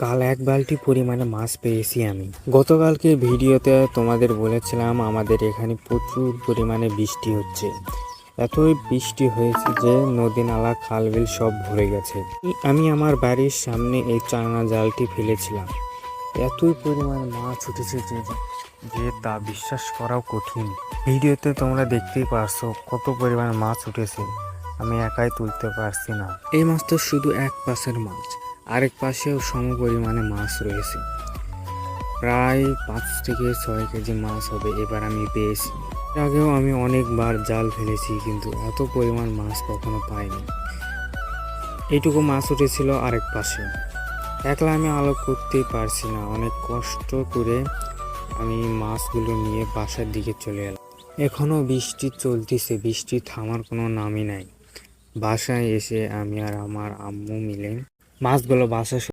কাল এক বালতি পরিমাণে মাছ পেয়েছি আমি। গতকালকে ভিডিওতে তোমাদের বলেছিলাম, আমাদের এখানে প্রচুর পরিমাণে বৃষ্টি হচ্ছে। এতই বৃষ্টি হয়েছে যে নদী নালা খাল বিল সব ভরে গেছে। আমি আমার বাড়ির সামনে এই চাঙা জালটি ফেলেছিলাম। এতই পরিমাণ মাছ উঠেছে যে যে তা বিশ্বাস করাও কঠিন। ভিডিওতে তোমরা দেখতেই পারছ কত পরিমাণ মাছ উঠেছে। আমি একাই তুলতে পারছি না। এই মাছ তো শুধু এক পাশের মাছ। আরেক পাশেও সম পরিমাণে মাছ রয়েছে। প্রায় পাঁচ থেকে ছয় কেজি মাছ হবে এবার আমি পেয়েছি। আগেও আমি অনেকবার জাল ফেলেছি, কিন্তু এত পরিমাণ মাছ কখনো পাইনি। এইটুকু মাছ উঠেছিল আরেক পাশে। একলা আমি আলো করতেই পারছি না। অনেক কষ্ট করে আমি মাছগুলো নিয়ে বাসার দিকে চলে এলাম। এখনও বৃষ্টি চলতেছে, বৃষ্টি থামার কোনো নামই নাই। বাসায় এসে আমি আর আমার আম্মু মিলে মাছগুলো বাসা